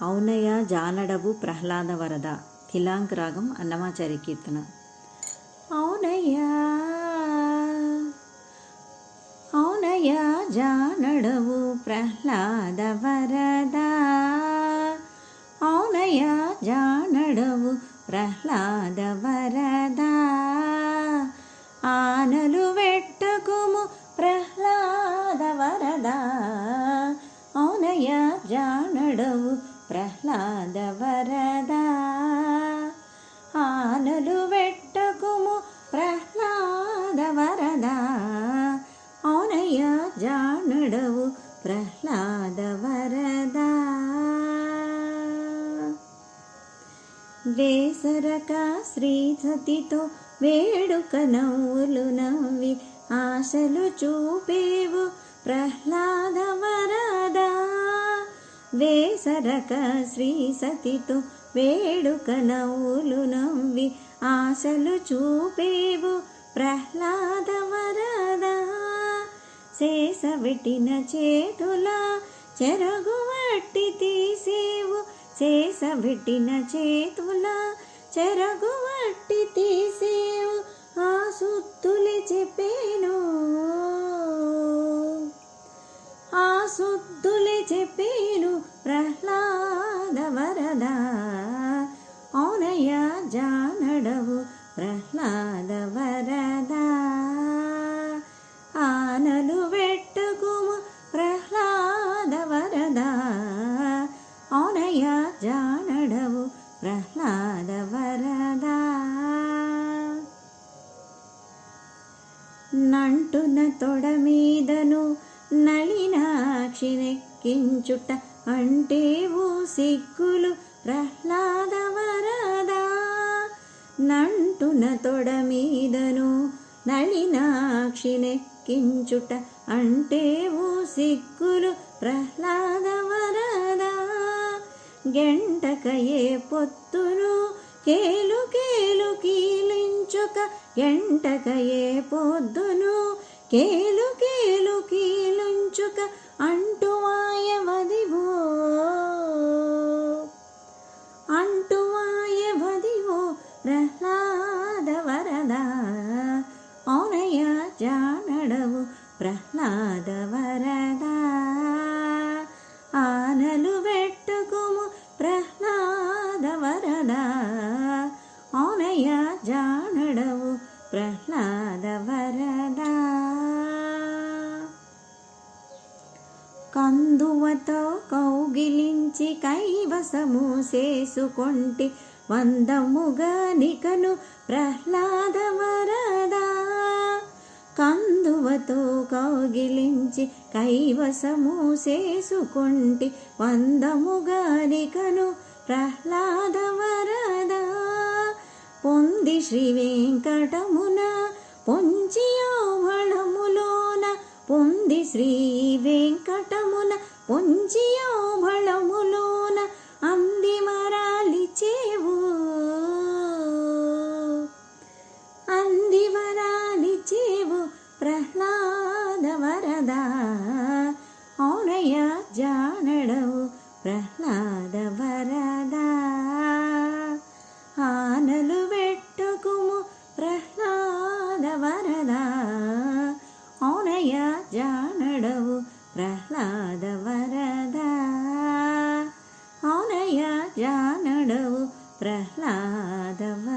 అవునయ్య జానడవు ప్రహ్లాద వరద కిలాంక్ రాగం అన్నమాచారి కీర్తన. అవునయ్యా. అవునయ్యా జానడవు ప్రహ్లాద వరద అవునయ్యా జానడవు ప్రహ్లాద వరద ఆనలు ప్రహ్లాద వరద ఆనలు వెట్టకుము ప్రహ్లాద వరద అవునయ్యా జానడవు ప్రహ్లాద వరద వేసరక శ్రీసతితో వేడుక నవ్వులు నవ్వి ఆశలు చూపేవు ప్రహ్లాద వరద వేసరక శ్రీ సతితో వేడుక నవ్వులు నవ్వి ఆశలు చూపేవు ప్రహ్లాద వరద శేషవిటిన చేతుల చెరగు వట్టి తీసేవు. శేషవిటిన చేతుల చెరగు వట్టి తీసేవు. ఆ సుత్తులు చెప్పేను. ఆ సుత్తులు చెప్పే ప్రహ్లాద వరద అవునయ్య జానడవు ప్రహ్లాద వరద ఆనలు వెట్టుకుము ప్రహ్లాద వరద అవునయ్య జానడవు ప్రహ్లాద వరద నంటున తొడ మీదను నళినాక్షినెక్కించుట అంటేవు సిగ్గులు ప్రహ్లాద వరదా నంటున తొడ మీదను నళినాక్షినెక్కించుట అంటేవు సిగ్గులు ప్రహ్లాద వరదా గెంటకయే పొత్తును కేలు కేలు కీలించుక గెంటకయే పొద్దును కేలు కేలు కీలుంచుక అంటూ జానడవు ప్రహ్లాద వరద ఆనలు వెట్టుకుము ప్రహ్లాద వరద ఆనయ జానడవు ప్రహ్లాద వరద కందువతో కౌగిలించి కైవసము చేసుకొంటి వందముగా నికను ప్రహ్లాద వరద కందువతో కౌగిలించి కైవసము చేసుకొంటి వందముగా ప్రహ్లాద వరద పొంది శ్రీ వెంకటమున పొంచియోహళములోన పొంది శ్రీ వెంకటమున పొంచి వరద అవునయ్య జానడవు ప్రహ్లాద వరద? ఆనలు వెట్టుకుము ప్రహ్లాద వరద? అవునయ్య జానడవు ప్రహ్లాద వరద? అవునయ్య జానడవు ప్రహ్లాద